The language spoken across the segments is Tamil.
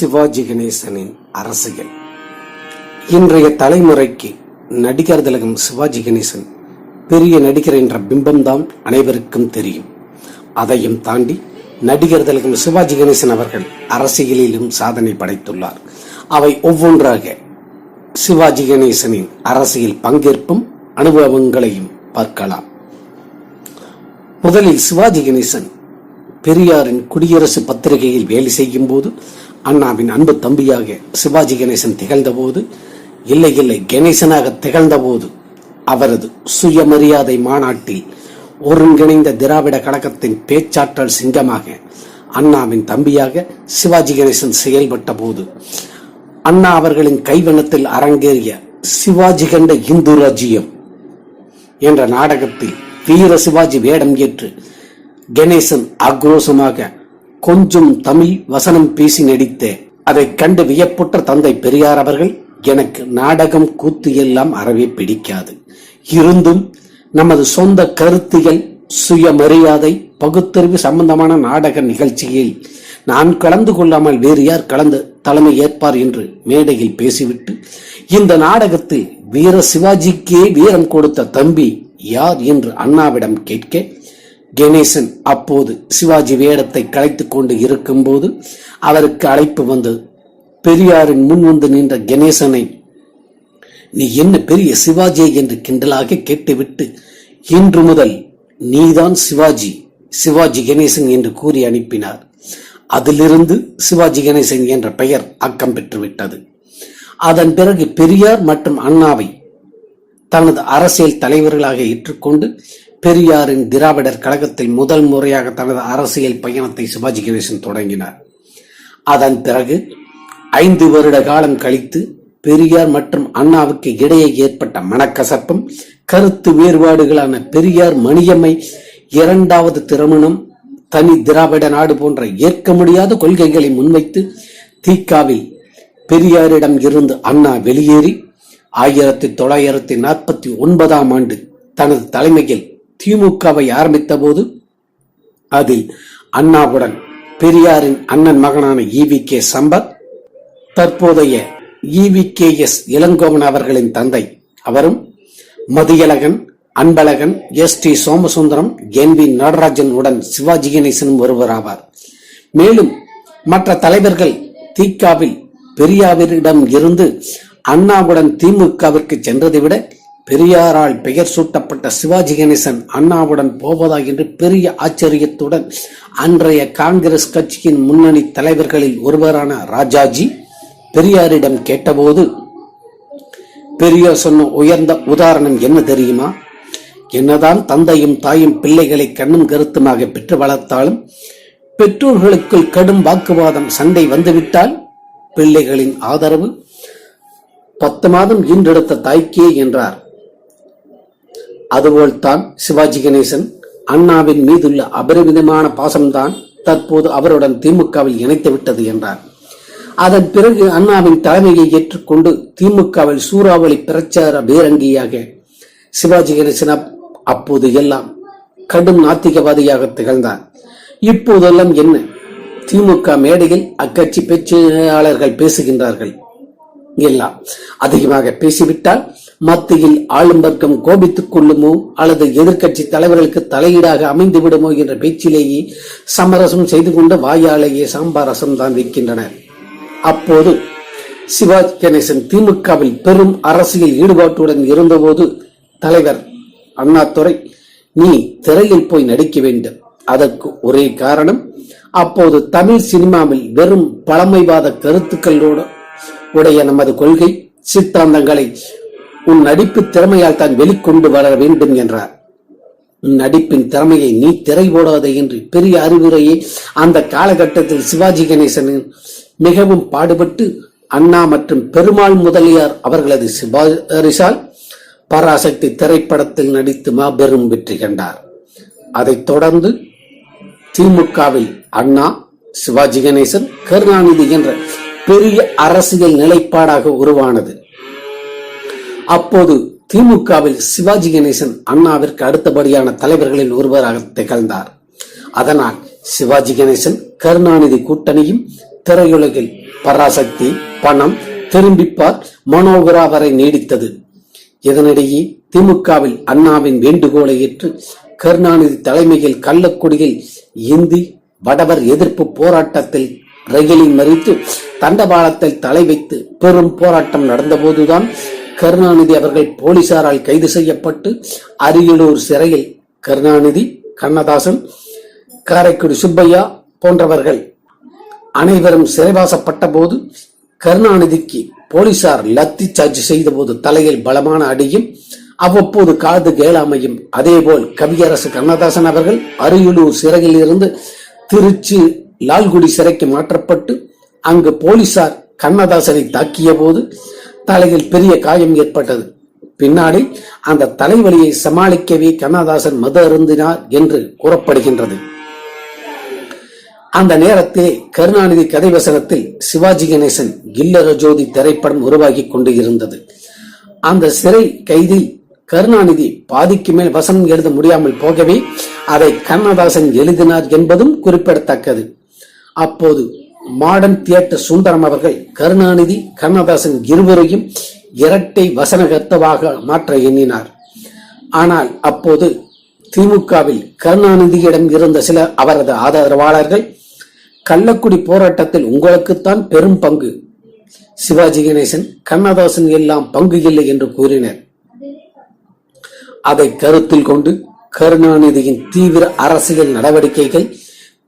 சிவாஜி கணேசனின் அரசியல். இன்றைய தலைமுறைக்கு நடிகர் திலகம் சிவாஜி கணேசன் பெரிய நடிகர் என்ற பிம்பம்தான் அனைவருக்கும் தெரியும். அதையும் தாண்டி நடிகர் திலகம் சிவாஜி கணேசன் அவர்கள் அரசியலிலும் சாதனை படைத்துள்ளார். அவை ஒவ்வொன்றாக சிவாஜி கணேசனின் அரசியல் பங்கேற்பும் அனுபவங்களையும் பார்க்கலாம். முதலில் சிவாஜி கணேசன் பெரியாரின் குடியரசு பத்திரிகையில் வேலை செய்யும் போது அண்ணாவின் அன்பு தம்பியாக சிவாஜி கணேசன் திகழ்ந்தபோது இல்லை இல்லை கணேசனாக திகழ்ந்தபோது அவரது சுயமரியாதை மாநாட்டில் ஒருங்கிணைந்த திராவிட கழகத்தின் பேச்சாற்றல் சிங்கமாக அண்ணாவின் தம்பியாக சிவாஜி கணேசன் செயல்பட்ட போது அண்ணா அவர்களின் கைவண்ணத்தில் அரங்கேறிய சிவாஜி கண்ட இந்து ராஜ்யம் என்ற நாடகத்தில் வீர சிவாஜி வேடம் ஏற்று கணேசன் ஆக்ரோஷமாக கொஞ்சம் தமிழ் வசனம் பேசி நடித்தேன் அதைக் கண்டு வியப்புற்ற தந்தை பெரியார் அவர்கள் எனக்கு நாடகம் கூத்து எல்லாம் அறவே பிடிக்காது. இருந்தும் நமது சொந்த கருத்தியல் சுயமரியாதை பகுத்தறிவு சம்பந்தமான நாடக நிகழ்ச்சியில் நான் கலந்து கொள்ளாமல் வேறு யார் கலந்து தலைமை ஏற்பார் என்று மேடையில் பேசிவிட்டு இந்த நாடகத்தில் வீர சிவாஜிக்கே வீரம் கொடுத்த தம்பி யார் என்று அண்ணாவிடம் கேட்க கணேசன் அப்போது சிவாஜி வேடத்தை கலைத்துக் கொண்டு இருக்கும்போது அவருக்கு அழைப்பு வந்தது. பெரியாரின் முன் வந்து நின்ற கணேசனை நீ என்ன பெரிய சிவாஜி என்று கிண்டலாக கேட்டுவிட்டு இன்று முதல் நீதான் சிவாஜி சிவாஜி கணேசன் என்று கூறி அனுப்பினார். அதிலிருந்து சிவாஜி கணேசன் என்ற பெயர் அக்கம் பெற்றுவிட்டது. அதன் பிறகு பெரியார் மற்றும் அண்ணாவை தனது அரசியல் தலைவர்களாக ஏற்றுக்கொண்டு பெரியாரின் திராவிடர் கழகத்தில் முதல் முறையாக தனது அரசியல் பயணத்தை சிவாஜி கணேசன் தொடங்கினார். அதன் பிறகு ஐந்து வருட காலம் கழித்து பெரியார் மற்றும் அண்ணாவுக்கு இடையே ஏற்பட்ட மனக்கசப்பும் கருத்து வேறுபாடுகளான பெரியார் மணியம்மை இரண்டாவது திருமணம் தனி திராவிட நாடு போன்ற ஏற்க முடியாத கொள்கைகளை முன்வைத்து தீக்காவில் பெரியாரிடம் இருந்து அண்ணா வெளியேறி ஆயிரத்தி தொள்ளாயிரத்தி நாற்பத்தி ஒன்பதாம் ஆண்டு தனது தலைமையில் திமுகவை ஆரம்பித்த போது அதில் அண்ணாவுடன் பெரியாரின் அண்ணன் மகனான ஈவி கே சம்பத் தற்போதைய ஈவி கே எஸ் இளங்கோவன் அவர்களின் தந்தை அவரும் Mathiyazhagan Anbazhagan S T Somasundaram N V Natarajan உடன் சிவாஜி கணேசனும் ஒருவராவார் மேலும் மற்ற தலைவர்கள் திகாவில் பெரியாரிடம் இருந்து அண்ணாவுடன் திமுகவிற்கு சென்றதை விட பெரியாரால் பெயர் சூட்டப்பட்ட சிவாஜி கணேசன் அண்ணாவுடன் போவதா என்று பெரிய ஆச்சரியத்துடன் அன்றைய காங்கிரஸ் கட்சியின் முன்னணி தலைவர்களில் ஒருவரான ராஜாஜி பெரியாரிடம் கேட்டபோது பெரியார் சொன்ன உயர்ந்த உதாரணம் என்ன தெரியுமா? என்னதான் தந்தையும் தாயும் பிள்ளைகளை கண்ணும் கருத்துமாக பெற்று வளர்த்தாலும் பெற்றோர்களுக்குள் கடும் வாக்குவாதம் சண்டை வந்துவிட்டால் பிள்ளைகளின் ஆதரவு? பத்து மாதம் ஈன்றெடுத்த தாய்க்கே என்றார். அதுபோல்தான் சிவாஜி கணேசன் அண்ணாவின் மீதுள்ள அபரிமிதமான பாசம்தான் தற்போது அவருடன் திமுகவில் இணைத்து விட்டது என்றார். அதன் பிறகு அண்ணாவின் தலைமையை ஏற்றுக்கொண்டு திமுகவில் சூறாவளி பிரச்சார பீரங்கியாக சிவாஜி கணேசன் அப்போது எல்லாம் கடும் நாத்திகவாதியாக திகழ்ந்தார். இப்போதெல்லாம் என்ன? திமுக மேடையில் அக்கட்சி பேச்சாளர்கள் பேசுகின்றார்கள். எல்லாம் அதிகமாக பேசிவிட்டால் மத்தியில் ஆளும் வர்க்கம் கோபித்துக் கொள்ளுமோ அல்லது எதிர்க்கட்சி தலைவர்களுக்கு தலையீடாக அமைந்து விடுமோ என்ற பேச்சிலேயே சமரசம் செய்து கொண்டு வாயாலேயே சாம்பாரசம் தான் வைக்கின்றனர் அப்போது சிவாஜி கணேசன் திமுகவில் பெரும் அரசியல் ஈடுபாட்டுடன் இருந்தபோது தலைவர் அண்ணாதுரை நீ திரையில் போய் நடிக்க வேண்டும். அதற்கு ஒரே காரணம் அப்போது தமிழ் சினிமாவில் வெறும் பழமைவாத கருத்துக்களோடு உடைய நமது கொள்கை சித்தாந்தங்களை உன் நடிப்பு திறமையால் தான் வெளிக்கொண்டு வர வேண்டும் என்றார். உன் நடிப்பின் திறமையை நீ திரை போடாதே என்று பெரிய அறிவுரையை அந்த காலகட்டத்தில் சிவாஜி கணேசன் மிகவும் பாடுபட்டு அண்ணா மற்றும் பெருமாள் முதலியார் அவர்களது சிபாரிசால் பராசக்தி திரைப்படத்தில் நடித்து மாபெரும் வெற்றி கண்டார். அதைத் தொடர்ந்து திமுகவில் அண்ணா சிவாஜி கணேசன் கருணாநிதி என்ற பெரிய அரசியல் நிலைப்பாடாக உருவானது. அப்போது திமுகவில் சிவாஜி கணேசன் அண்ணாவிற்கு அடுத்தபடியான தலைவர்களில் ஒருவராக திகழ்ந்தார். அதனால் சிவாஜி கணேசன் கருணாநிதி கூட்டணியும் திரையுலகில் பராசக்தி பணம் திரும்பிப்பார் மனோகரா வரை நீடித்தது. இதனிடையே திமுகவில் அண்ணாவின் வேண்டுகோளை ஏற்று கருணாநிதி தலைமையில் கள்ளக்குடியில் இந்தி வடவர் எதிர்ப்பு போராட்டத்தில் ரயிலில் மறித்து தண்டவாளத்தில் தலை வைத்து பெரும் போராட்டம் நடந்தபோதுதான் கருணாநிதி அவர்கள் போலீசாரால் கைது செய்யப்பட்டு அரியலூர் சிறையில் கருணாநிதி கண்ணதாசன் காரைக்குடி சுப்பையா போன்றவர்கள் அனைவரும் சிறைவாசப்பட்ட போது கருணாநிதிக்கு போலீசார் லத்தி சார்ஜ் செய்தபோது தலையில் பலமான அடியும் அவ்வப்போது காது கேளாமையும். அதேபோல் கவியரசு கண்ணதாசன் அவர்கள் அரியலூர் சிறையில் இருந்து திருச்சி லால்குடி சிறைக்கு மாற்றப்பட்டு அங்கு போலீசார் கண்ணதாசனை தாக்கிய போது தலையில் பெரிய காயம் ஏற்பட்டது. பின்னாடி அந்த தலைவலியை சமாளிக்கவே கண்ணதாசன் மது அருந்தினார் என்று கூறப்படுகின்றது. அந்த நேரத்திலே கருணாநிதி கதைவசனத்தில் சிவாஜி கணேசன் இல்லற ஜோதி திரைப்படம் உருவாகி கொண்டு இருந்தது. அந்த சிறை கைதில் கருணாநிதி பாதிக்கு மேல் வசனம் எழுத முடியாமல் போகவே அதை கண்ணதாசன் எழுதினார் என்பதும் குறிப்பிடத்தக்கது. அப்போது மாடர்ன் தியேட்டர் சுந்தரம் அவர்கள் கருணாநிதி கண்ணதாசன் இருவரையும் இரட்டை வசனகர்த்தவாக மாற்ற எண்ணினார். ஆனால் அப்போது திமுகவில் கருணாநிதியிடம் இருந்த சில அவரது ஆதரவாளர்கள் கள்ளக்குடி போராட்டத்தில் உங்களுக்குத்தான் பெரும் பங்கு. சிவாஜி கணேசன் கண்ணதாசன் எல்லாம் பங்கு இல்லை என்று கூறினர். அதை கருத்தில் கொண்டு கருணாநிதியின் தீவிர அரசியல் நடவடிக்கைகள்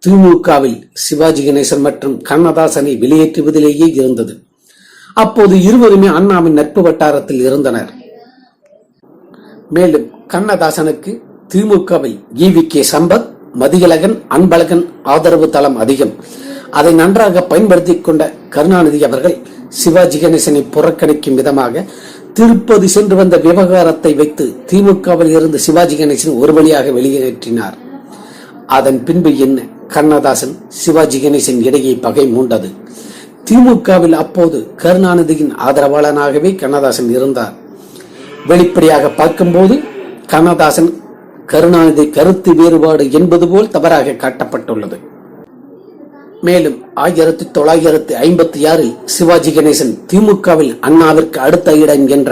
திமுகவில் சிவாஜி கணேசன் மற்றும் கண்ணதாசனை வெளியேற்றுவதிலேயே இருந்தது. அப்போது இருவருமே அண்ணாவின் நட்பு வட்டாரத்தில் இருந்தனர். மேலும் கண்ணதாசனுக்கு திமுகவில் E V K. Sampath Mathiyazhagan Anbazhagan ஆதரவு தளம் அதிகம். அதை நன்றாக பயன்படுத்திக் கொண்ட கருணாநிதி அவர்கள் சிவாஜி கணேசனை புறக்கணிக்கும் விதமாக திருப்பதி சென்று வந்த விவகாரத்தை வைத்து திமுகவில் இருந்து சிவாஜி கணேசன் ஒரு வழியாக வெளியேற்றினார். அதன் பின்பு என்ன? கருணாதாசன் சிவாஜி கணேசன் இடையே பகை மூண்டது. திமுகவில் அப்போது கருணாநிதியின் ஆதரவாளனாகவே கண்ணதாசன் இருந்தார். வெளிப்படையாக பார்க்கும்போது கண்ணதாசன் கருணாநிதி கருத்து வேறுபாடு என்பது போல் தவறாக காட்டப்பட்டுள்ளது. மேலும் ஆயிரத்தி தொள்ளாயிரத்தி ஐம்பத்தி ஆறில் சிவாஜி கணேசன் திமுகவில் அண்ணாவிற்கு அடுத்த இடம் என்ற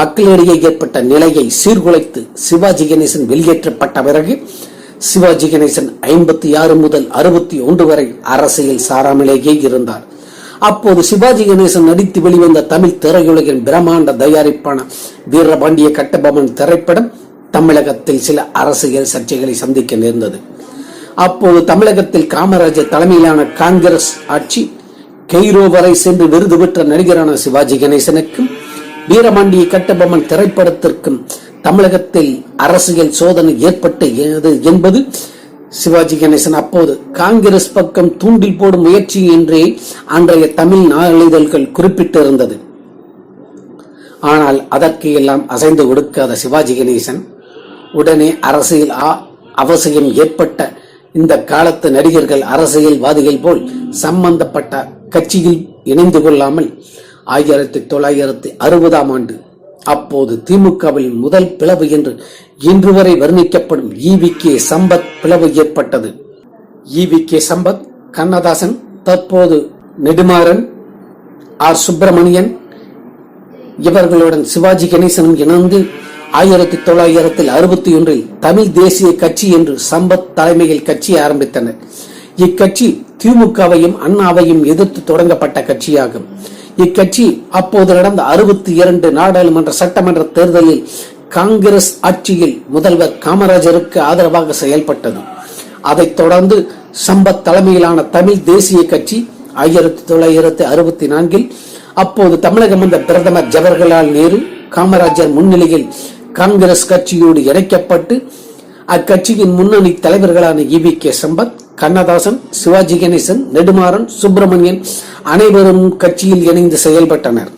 மக்களிடையே ஏற்பட்ட நிலையை சீர்குலைத்து சிவாஜி கணேசன் வெளியேற்றப்பட்ட பிறகு சிவாஜி கணேசன் ஐம்பத்தி ஆறு முதல் அறுபத்தி ஒன்று வரை அரசியல் சாராமலேயே இருந்தார். அப்போது சிவாஜி கணேசன் நடித்து வெளிவந்த தமிழ் திரையுலகின் பிரம்மாண்ட தயாரிப்பான வீரபாண்டிய கட்டபொம்மன் திரைப்படம் தமிழகத்தில் சில அரசியல் சர்ச்சைகளை சந்திக்க நேர்ந்தது. அப்போது தமிழகத்தில் காமராஜர் தலைமையிலான காங்கிரஸ் ஆட்சி கெய்ரோ வரை சென்று விருது பெற்ற நடிகரான சிவாஜி கணேசனுக்கும் வீரபாண்டிய கட்டபொம்மன் திரைப்படத்திற்கும் தமிழகத்தில் அரசியல் சோதனை ஏற்பட்டது என்பது சிவாஜி கணேசன் அப்போது காங்கிரஸ் பக்கம் தூண்டில் போடும் முயற்சி என்றே அன்றைய தமிழ் நாளிதழ்கள் குறிப்பிட்டிருந்தது. ஆனால் அதற்கு எல்லாம் அசைந்து கொடுக்காத சிவாஜி கணேசன் உடனே அரசியல் அவசியம் ஏற்பட்ட இந்த காலத்து நடிகர்கள் அரசியல்வாதிகள் போல் சம்பந்தப்பட்ட கட்சியில் இணைந்து கொள்ளாமல் ஆயிரத்தி தொள்ளாயிரத்தி அறுபதாம் ஆண்டு அப்போது திமுகவில் முதல் பிளவு என்று இன்று வரை வர்ணிக்கப்படும் ஈவி கே சம்பத் பிளவு ஏற்பட்டது. ஈவி கே சம்பத் கண்ணதாசன் தற்போது நெடுமாறன் ஆர் சுப்பிரமணியன் இவர்களுடன் சிவாஜி கணேசனும் இணைந்து ஆயிரத்தி தொள்ளாயிரத்தில் அறுபத்தி ஒன்றில் தமிழ் தேசிய கட்சி என்று சம்பத் தலைமையில் கட்சியை ஆரம்பித்தனர். இக்கட்சி திமுகவையும் அண்ணாவையும் எதிர்த்து தொடங்கப்பட்ட கட்சியாகும். இக்கட்சி அப்போது நடந்த அறுபத்தி இரண்டு நாடாளுமன்ற சட்டமன்ற தேர்தலில் காங்கிரஸ் ஆட்சியில் முதல்வர் காமராஜருக்கு ஆதரவாக செயல்பட்டது. அதைத் தொடர்ந்து சம்பத் தலைமையிலான தமிழ் தேசிய கட்சி ஆயிரத்தி தொள்ளாயிரத்தி அறுபத்தி நான்கில் அப்போது தமிழகம் வந்த பிரதமர் ஜவஹர்லால் நேரு காமராஜர் முன்னிலையில் காங்கிரஸ் கட்சியோடு இணைக்கப்பட்டு அக்கட்சியின் முன்னணி தலைவர்களான E V K Sampath Kannadasan Sivaji Ganesan Nedumaran Subramanian அனைவரும் கட்சியில் இணைந்து செயல்பட்டனர்.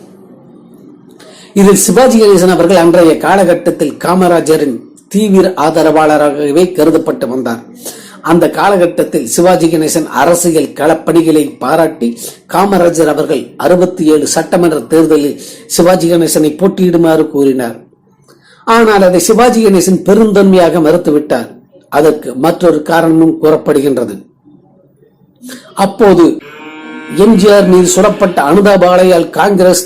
இதில் சிவாஜி கணேசன் அவர்கள் அன்றைய காலகட்டத்தில் காமராஜரின் தீவிர ஆதரவாளராகவே கருதப்பட்டு வந்தார். அந்த காலகட்டத்தில் சிவாஜி கணேசன் அரசியல் களப்பணிகளை பாராட்டி காமராஜர் அவர்கள் அறுபத்தி ஏழு சட்டமன்ற தேர்தலில் சிவாஜி கணேசனை போட்டியிடுமாறு கூறினார். ஆனால் அதை சிவாஜி கணேசன் பெருந்தன்மையாக மறுத்துவிட்டார். அதற்கு மற்றொரு காரணமும் கூறப்படுகின்றது. அப்போது எம்ஜிஆர் மீது சுடப்பட்ட அனுதாபாலையால் காங்கிரஸ்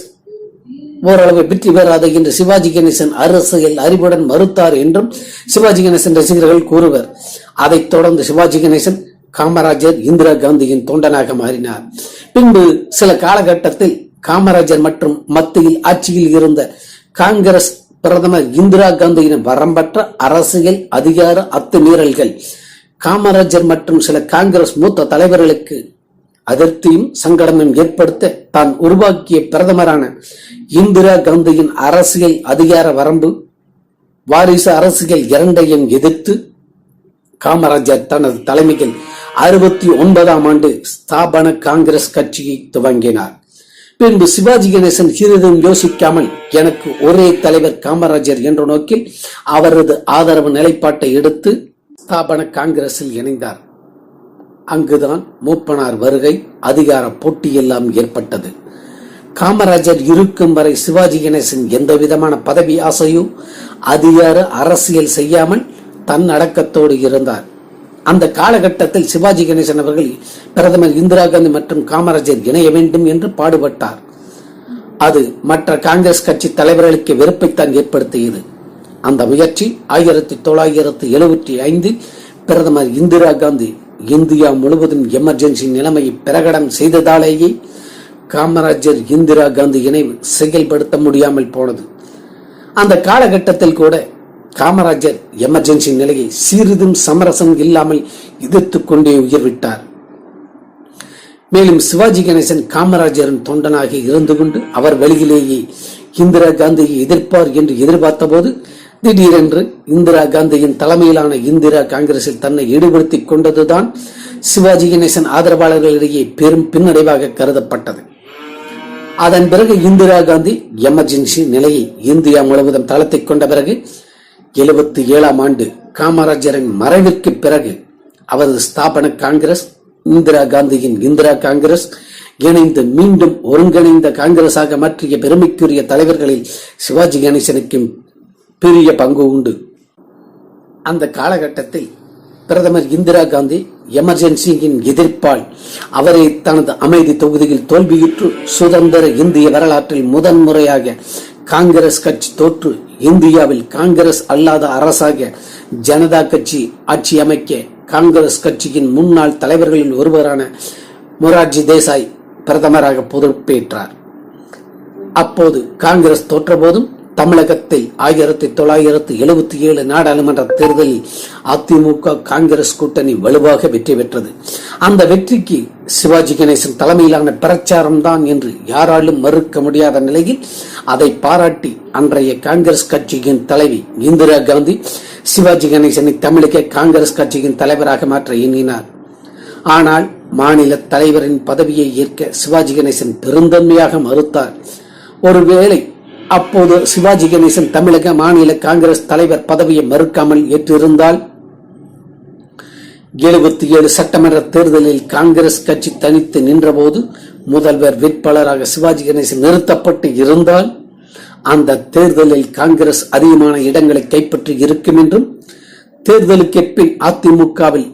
ஓரளவு வெற்றி பெறாது என்று சிவாஜி கணேசன் அரசியல் அறிவுடன் மறுத்தார் என்றும் சிவாஜி கணேசன் ரசிகர்கள் கூறுவர். அதைத் தொடர்ந்து சிவாஜி கணேசன் காமராஜர் இந்திரா காந்தியின் தொண்டனாக மாறினார். பின்பு சில காலகட்டத்தில் காமராஜர் மற்றும் மத்தியில் ஆட்சியில் இருந்த காங்கிரஸ் பிரதமர் இந்திரா காந்தியின் வரம்பற்ற அரசியல் அதிகார அத்துமீறல்கள் காமராஜர் மற்றும் சில காங்கிரஸ் மூத்த தலைவர்களுக்கு அதிருப்தியும் சங்கடமும் ஏற்படுத்த தான் உருவாக்கிய பிரதமரான இந்திரா காந்தியின் அரசியல் அதிகார வரம்பு வாரிசு அரசியல் இரண்டையும் எதிர்த்து காமராஜர் தனது தலைமையில் அறுபத்தி ஒன்பதாம் ஆண்டு ஸ்தாபன காங்கிரஸ் கட்சியை துவங்கினார். பின்பு சிவாஜி கணேசன் சிறிதும் யோசிக்காமல் எனக்கு ஒரே தலைவர் காமராஜர் என்ற நோக்கில் அவரது ஆதரவு நிலைப்பாட்டை எடுத்து ஸ்தாபன காங்கிரஸில் இணைந்தார். அங்குதான் மூப்பனார் வருகை அதிகார போட்டியெல்லாம் ஏற்பட்டது. காமராஜர் இருக்கும் வரை சிவாஜி கணேசன் எந்த விதமான பதவி ஆசையோ அதிகார அரசியல் செய்யாமல் தன் அடக்கத்தோடு இருந்தார். அந்த காலகட்டத்தில் சிவாஜி கணேசன் அவர்கள் பிரதமர் இந்திரா காந்தி மற்றும் காமராஜர் இணைய வேண்டும் என்று பாடுபட்டார். அது மற்ற காங்கிரஸ் கட்சி தலைவர்களுக்கு வெறுப்பைத்தான் ஏற்படுத்தியது. அந்த முயற்சி ஆயிரத்தி தொள்ளாயிரத்தி எழுபத்தி ஐந்தில் பிரதமர் இந்திரா காந்தி இந்தியா முழுவதும் எமர்ஜென்சி நிலைமையை பிரகடனம் செய்ததாலேயே காமராஜர் இந்திரா காந்தி இணைவு செயல்படுத்த முடியாமல் போனது. அந்த காலகட்டத்தில் கூட காமராஜர் எமர்ஜென்சி நிலையை சிறிதும் சமரசம் இல்லாமல் எதிர்த்து கொண்டே உயிர்விட்டார். மேலும் சிவாஜி கணேசன் காமராஜரின் தொண்டனாக இருந்து கொண்டு அவர் வழியிலேயே இந்திரா காந்தியை எதிர்ப்பார் என்று எதிர்பார்த்த போது திடீரென்று இந்திரா காந்தியின் தலைமையிலான இந்திரா காங்கிரஸில் தன்னை ஈடுபடுத்திக் கொண்டதுதான் சிவாஜி கணேசன் ஆதரவாளர்களிடையே பெரும் பின்னடைவாக கருதப்பட்டது. அதன் பிறகு இந்திரா காந்தி எமர்ஜென்சி நிலையை இந்தியா முழுவதும் தளர்த்திக் கொண்ட பிறகு எழுபத்தி ஏழாம் ஆண்டு காமராஜரின் மறைவிற்கு பிறகு அவரது ஸ்தாபன காங்கிரஸ் இந்திரா காந்தியின் இந்திரா காங்கிரஸ் இணைந்து மீண்டும் ஒருங்கிணைந்த காங்கிரஸாக மாற்றிய பெருமைக்குரிய தலைவர்களில் சிவாஜி கணேசனுக்கும் பெரிய பங்கு உண்டு. அந்த காலகட்டத்தில் பிரதமர் இந்திரா காந்தி எமர்ஜென்சியின் எதிர்ப்பால் அவரை தனது அமைதி தொகுதியில் தோல்வியுற்று சுதந்திர இந்திய வரலாற்றில் முதன்முறையாக காங்கிரஸ் கட்சி தோற்று இந்தியாவில் காங்கிரஸ் அல்லாத அரசாக ஜனதா கட்சி ஆட்சி அமைக்க காங்கிரஸ் கட்சியின் முன்னாள் தலைவர்களில் ஒருவரான மொரார்ஜி தேசாய் பிரதமராக பொறுப்பேற்றார். அப்போது காங்கிரஸ் தோற்றபோதும் தமிழகத்தில் ஆயிரத்தி தொள்ளாயிரத்தி எழுபத்தி ஏழு நாடாளுமன்ற தேர்தலில் அதிமுக காங்கிரஸ் கூட்டணி வலுவாக வெற்றி பெற்றது. அந்த வெற்றிக்கு சிவாஜி கணேசன் தலைமையிலான பிரச்சாரம் தான் என்று யாராலும் மறுக்க முடியாத நிலையில் அதை பாராட்டி அன்றைய காங்கிரஸ் கட்சியின் தலைவி இந்திரா காந்தி சிவாஜி கணேசனை தமிழக காங்கிரஸ் கட்சியின் தலைவராக மாற்ற எண்ணினார். ஆனால் மாநில தலைவரின் பதவியை ஏற்க சிவாஜி கணேசன் பெருந்தன்மையாக மறுத்தார். ஒருவேளை அப்போது சிவாஜி கணேசன் தமிழக மாநில காங்கிரஸ் தலைவர் பதவியை மறுக்காமல் ஏற்றிருந்தால் எழுபத்தி ஏழு சட்டமன்ற தேர்தலில் காங்கிரஸ் கட்சி தனித்து நின்றபோது முதல்வர் வேட்பாளராக சிவாஜி கணேசன் நிறுத்தப்பட்டு இருந்தால் அந்த தேர்தலில் காங்கிரஸ் அதிகமான இடங்களை கைப்பற்றி இருக்கும் என்றும் தேர்தலுக்கு பின் அதிமுகவில்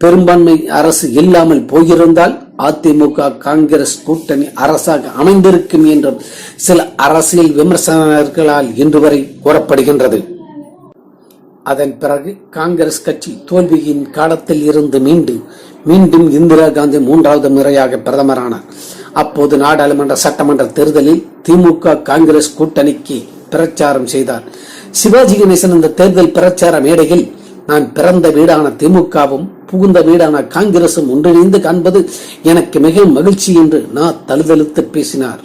பெரும்பான்மை அரசு இல்லாமல் போயிருந்தால் அதிமுக காங்கிரஸ் கூட்டணி அரசாக அமைந்திருக்கும் என்றும் சில அரசியல் விமர்சனர்களால் இன்று வரை கூறப்படுகின்றது. அதன் பிறகு காங்கிரஸ் கட்சி தோல்வியின் காலத்தில் இருந்து மீண்டு மீண்டும் இந்திரா காந்தி மூன்றாவது முறையாக பிரதமரானார். அப்போது நாடாளுமன்ற சட்டமன்ற தேர்தலில் திமுக காங்கிரஸ் கூட்டணிக்கு பிரச்சாரம் செய்தார். சிவாஜி கணேசன் இந்த தேர்தல் பிரச்சார மேடையில் நான் பிறந்த வீடான திமுகவும் புகுந்த வீடான காங்கிரசும் ஒன்றிணைந்து காண்பது எனக்கு மிகவும் மகிழ்ச்சி என்று நான் தழுதழுத்து பேசினார்.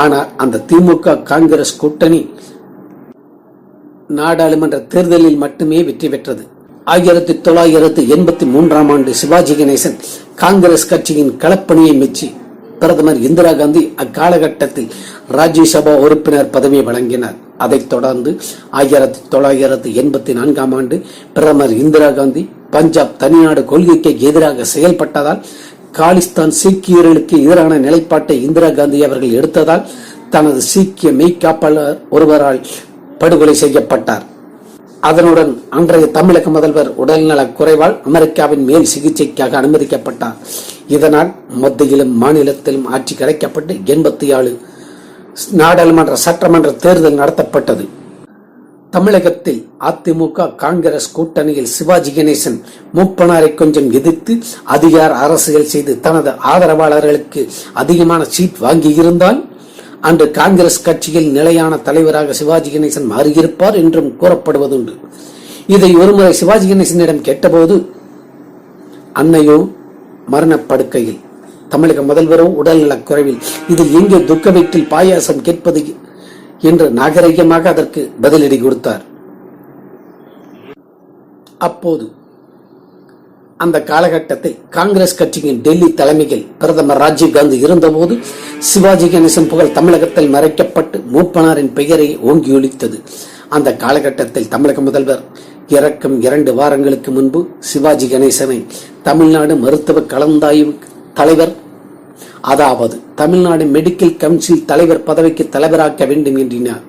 ஆனால் அந்த திமுக காங்கிரஸ் கூட்டணி நாடாளுமன்ற தேர்தலில் மட்டுமே வெற்றி பெற்றது. ஆயிரத்தி தொள்ளாயிரத்தி எண்பத்தி மூன்றாம் ஆண்டு சிவாஜி கணேசன் காங்கிரஸ் கட்சியின் களப்பணியை மெச்சி பிரதமர் இந்திரா காந்தி அக்காலகட்டத்தில் ராஜ்யசபா உறுப்பினர் பதவியை வழங்கினார். அதைத் தொடர்ந்து ஆயிரத்தி தொள்ளாயிரத்தி எண்பத்தி நான்காம் ஆண்டு பிரதமர் இந்திரா காந்தி பஞ்சாப் தனிநாடு கொள்கைக்கு எதிராக செயல்பட்டதால் காலிஸ்தான் சீக்கியர்களுக்கு எதிரான நிலைப்பாட்டை இந்திரா காந்தி அவர்கள் எடுத்ததால் தனது சீக்கிய மெய்காப்பாளர் ஒருவரால் படுகொலை செய்யப்பட்டார். அதனுடன் அன்றைய தமிழக முதல்வர் உடல்நலக் குறைவால் அமெரிக்காவின் மேல் சிகிச்சைக்காக அனுமதிக்கப்பட்டார். இதனால் மத்தியிலும் மாநிலத்திலும் ஆட்சி கலைக்கப்பட்டு எண்பத்தி ஏழு நாடாளுமன்ற சட்டமன்ற தேர்தல் நடத்தப்பட்டது. தமிழகத்தில் அதிமுக காங்கிரஸ் கூட்டணியில் சிவாஜி கணேசன் மூப்பனாரை கொஞ்சம் எதிர்த்து அதிகார அரசியல் செய்து தனது ஆதரவாளர்களுக்கு அதிகமான சீட் வாங்கியிருந்தால் அன்று காங்கிரஸ் கட்சியில் நிலையான தலைவராக சிவாஜி கணேசன் மாறியிருப்பார் என்றும் கூறப்படுவதுண்டு. இதை ஒருமுறை சிவாஜி கணேசனிடம் கேட்டபோது அன்னையோ மரணப்படுக்கையில் தமிழக முதல்வரும் உடல்நலக் குறைவில். இதில் எங்கே துக்க வீட்டில் பாயாசம் கேட்பது என்று நாகரிகமாக அதற்கு பதிலடி கொடுத்தார். அப்போது அந்த காலகட்டத்தில் காங்கிரஸ் கட்சியின் டெல்லி தலைமையில் பிரதமர் ராஜீவ் காந்தி இருந்தபோது சிவாஜி கணேசன் புகழ் தமிழகத்தில் மறைக்கப்பட்டு மூப்பனாரின் பெயரை ஓங்கி ஒழித்தது அந்த காலகட்டத்தில் தமிழக முதல்வர் இறக்கும் இரண்டு வாரங்களுக்கு முன்பு சிவாஜி கணேசனை தமிழ்நாடு மருத்துவ கலந்தாய்வு தலைவர். அதாவது தமிழ்நாடு மெடிக்கல் கவுன்சில் தலைவர் பதவிக்கு தலைவராக்க வேண்டும் என்றார்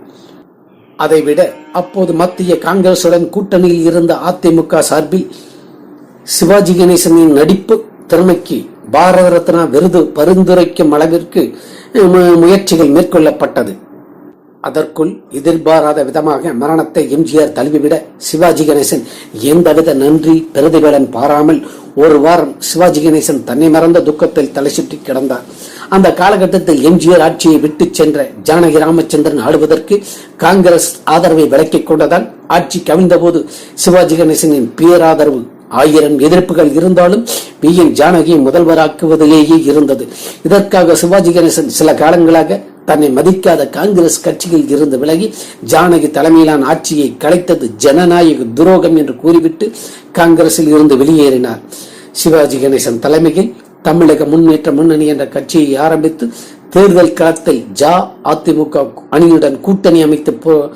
அதைவிட அப்போது மத்திய காங்கிரசுடன் கூட்டணியில் இருந்த அதிமுக சார்பில் சிவாஜி கணேசனின் நடிப்பு திறமைக்கு பாரத ரத்னா விருது பரிந்துரைக்கும் அளவிற்கு முயற்சிகள் மேற்கொள்ளப்பட்டது. அதற்குள் எதிர்பாராத விதமாக மரணத்தை எம்ஜிஆர் தழுவிவிட சிவாஜி கணேசன் எந்தவித நன்றி பிரதிபலன் பாராமல் ஒரு வாரம் சிவாஜி கணேசன் தன்னை மறந்த துக்கத்தில் தலை சுற்றி கிடந்தார். அந்த காலகட்டத்தில் எம்ஜிஆர் ஆட்சியை விட்டு சென்ற ஜானகி ராமச்சந்திரன் ஆடுவதற்கு காங்கிரஸ் ஆதரவை விலக்கிக் கொண்டதால் ஆட்சி கவிழ்ந்தபோது சிவாஜி கணேசனின் பேராதரவு ஆயிரம் எதிர்ப்புகள் இருந்தாலும் பி என் ஜானகியை முதல்வராக்குவதிலேயே இருந்தது. இதற்காக சிவாஜி கணேசன் சில காலங்களாக தன்னை மதிக்காத காங்கிரஸ் கட்சியில் இருந்து விலகி ஜானகி தலைமையிலான ஆட்சியை கலைத்தது ஜனநாயக துரோகம் என்று கூறிவிட்டு காங்கிரஸில் இருந்து வெளியேறினார். சிவாஜி கணேசன் தலைமையில் தமிழக முன்னேற்ற முன்னணி என்ற கட்சியை ஆரம்பித்து தேர்தல் களத்தை ஜா அதிமுக அணியுடன் கூட்டணி அமைத்து போ-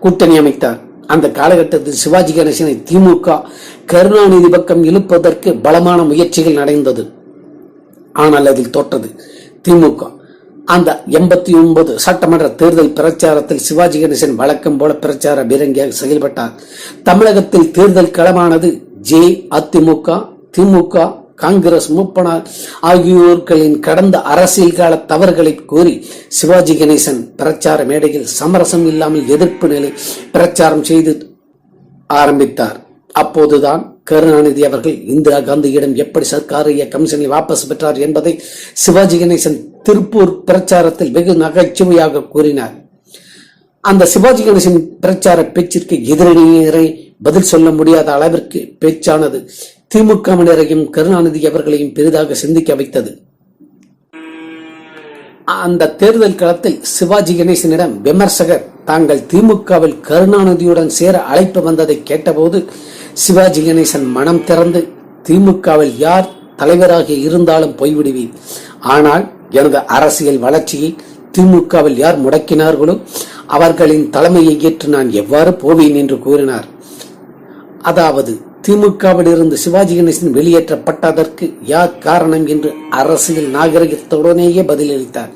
கூட்டணி அமைத்தார். அந்த காலகட்டத்தில் சிவாஜி கணேசனை திமுக கருணாநிதி பக்கம் இழுப்பதற்கு பலமான முயற்சிகள் நடந்தது. ஆனால் அதில் தோற்றது திமுக. அந்த எண்பத்தி ஒன்பது சட்டமன்ற தேர்தல் பிரச்சாரத்தில் சிவாஜி கணேசன் வழக்கம் போல பிரச்சார பீரங்கியாக செயல்பட்டார். தமிழகத்தில் தேர்தல் களமானது ஜே அதிமுக திமுக காங்கிரஸ் மூப்பனார் ஆகியோர்களின் கடந்த அரசியல் கால தவறுகளை கூறி சிவாஜி கணேசன் பிரச்சார மேடையில் சமரசம் இல்லாமல் எதிர்ப்பு நிலை பிரச்சாரம் செய்து ஆரம்பித்தார். அப்போதுதான் கருணாநிதி அவர்கள் இந்திரா காந்தியிடம் எப்படி சர்க்கார் கமிஷனை வாபஸ் பெற்றார் என்பதை சிவாஜி கணேசன் திருப்பூர் பிரச்சாரத்தில் வெகு நகைச்சுவையாக கூறினார். அந்த சிவாஜி கணேசன் பிரச்சார பேச்சிற்கு எதிரணியரை பதில் சொல்ல முடியாத அளவிற்கு பேச்சானது. திமுகவினரையும் கருணாநிதி அவர்களையும் பெரிதாக சிந்திக்க வைத்தது. அந்த தேர்தல் களத்தில் சிவாஜி கணேசனிடம் விமர்சகர் தாங்கள் திமுகவில் கருணாநிதியுடன் சேர அழைப்பு வந்ததை கேட்டபோது சிவாஜி கணேசன் மனம் திறந்து திமுகவில் யார் தலைவராக இருந்தாலும் போய்விடுவேன் ஆனால் எனது அரசியல் வளர்ச்சியை திமுகவில் யார் முடக்கினார்களோ அவர்களின் தலைமையை ஏற்று நான் எவ்வாறு போவேன் என்று கூறினார். அதாவது திமுகவில் இருந்து சிவாஜி கணேசன் வெளியேற்றப்பட்டதற்கு யார் காரணம் என்று அரசியல் நாகரிகத்துடனேயே பதிலளித்தார்.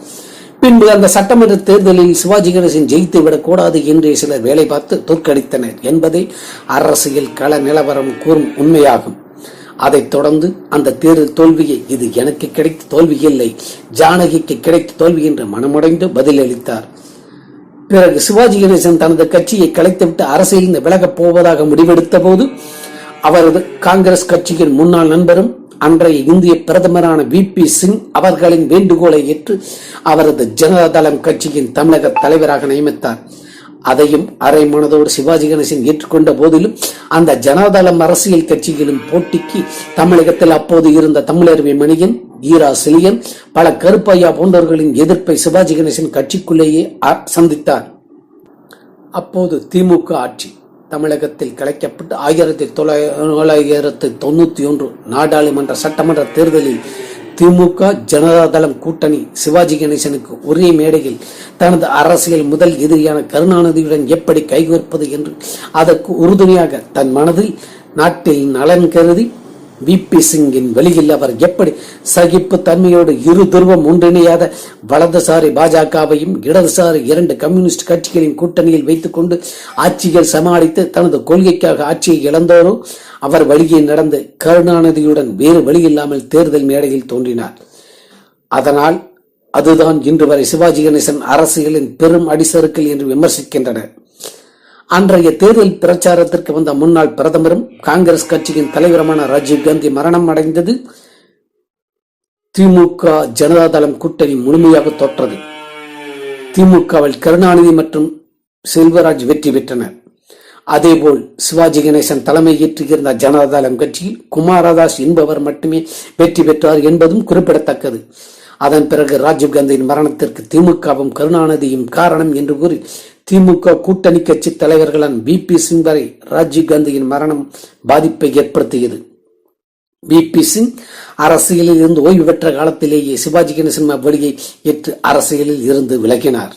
பின்பு அந்த சட்டமன்ற தேர்தலில் சிவாஜி கணேசன் ஜெயித்து விடக்கூடாது என்று சிலர் வேலை பார்த்து தோற்கடித்தனர் என்பதை அரசியல் கள நிலவரம் கூறும் உண்மையாகும். அதைத் தொடர்ந்து அந்த தேர்தல் தோல்வியை இது எனக்கு கிடைத்த தோல்வி இல்லை ஜானகிக்கு கிடைத்த தோல்வி என்று மனமுடைந்து பதிலளித்தார். பிறகு சிவாஜி கணேசன் தனது கட்சியை கலைத்துவிட்டு அரசியலிருந்து விலகப் போவதாக முடிவெடுத்த போது அவரது காங்கிரஸ் கட்சியின் முன்னாள் நண்பரும் அன்றைய இந்திய பிரதமரான வி. பி. சிங் அவர்களின் வேண்டுகோளை ஏற்று அவரது ஜனதாதளம் கட்சியின் தமிழக தலைவராக நியமித்தார். அதையும் அரை மனதோடு சிவாஜி கணேசன் ஏற்றுக்கொண்ட போதிலும் அந்த ஜனதாதளம் அரசியல் கட்சிகளின் போட்டிக்கு தமிழகத்தில் அப்போது இருந்த தமிழர் மணியன் ஈரா சிலியன் பல கருப்பையா போன்றவர்களின் எதிர்ப்பை சிவாஜி கணேசன் கட்சிக்குள்ளேயே சந்தித்தார். அப்போது திமுக ஆட்சி. தமிழகத்தில் கலைக்கப்பட்டு ஆயிரத்தி தொள்ளாயிரத்தி தொண்ணூத்தி ஒன்று நாடாளுமன்ற சட்டமன்ற தேர்தலில் திமுக ஜனதாதளம் கூட்டணி சிவாஜி கணேசனுக்கு ஒரே மேடையில் தனது அரசியல் முதல் எதிரியான கருணாநிதியுடன் எப்படி கைகோர்ப்பது என்று அதற்கு உறுதுணையாக தன் மனதில் நாட்டில் நலன் கருதி விபி சிங்கின் வெளியில் அவர் எப்படி சகிப்பு தன்மையோடு இரு துருவம் ஒன்றிணையாத வலதுசாரி பாஜகவையும் இடதுசாரி இரண்டு கம்யூனிஸ்ட் கட்சிகளின் கூட்டணியில் வைத்துக் கொண்டு ஆட்சிகள் சமாளித்து தனது கொள்கைக்காக ஆட்சியை இழந்தாரோ அவர் வழியே நடந்து கருணாநிதியுடன் வேறு வழியில்லாமல் தேர்தல் மேடையில் தோன்றினார். அதனால் அதுதான் இன்று வரை சிவாஜி கணேசன் அரசியலின் பெரும் அடிசறுக்கல் என்று விமர்சிக்கின்றனர். அன்றைய தேர்தல் பிரச்சாரத்திற்கு வந்த முன்னாள் பிரதமரும் காங்கிரஸ் கட்சியின் தலைவருமான ராஜீவ் காந்தி மரணம் அடைந்தது. திமுக ஜனதாதளம் கூட்டணி முழுமையாக தோற்றது. திமுகவில் கருணாநிதி மற்றும் செல்வராஜ் வெற்றி பெற்றனர். அதேபோல் சிவாஜி கணேசன் தலைமை ஏற்றிருந்த ஜனதாதளம் கட்சியில் குமாரதாஸ் என்பவர் மட்டுமே வெற்றி பெற்றார் என்பதும் குறிப்பிடத்தக்கது. அதன் பிறகு ராஜீவ்காந்தியின் மரணத்திற்கு திமுகவும் கருணாநிதியும் காரணம் என்று கூறி திமுக கூட்டணி கட்சி தலைவர்களான பி பி. சிங் வரை ராஜீவ்காந்தியின் மரணம் பாதிப்பை ஏற்படுத்தியது. B B. சிங் அரசியலில் இருந்து ஓய்வு பெற்ற காலத்திலேயே சிவாஜி கணேசன் வழியை ஏற்று அரசியலில் இருந்து விலகினார்.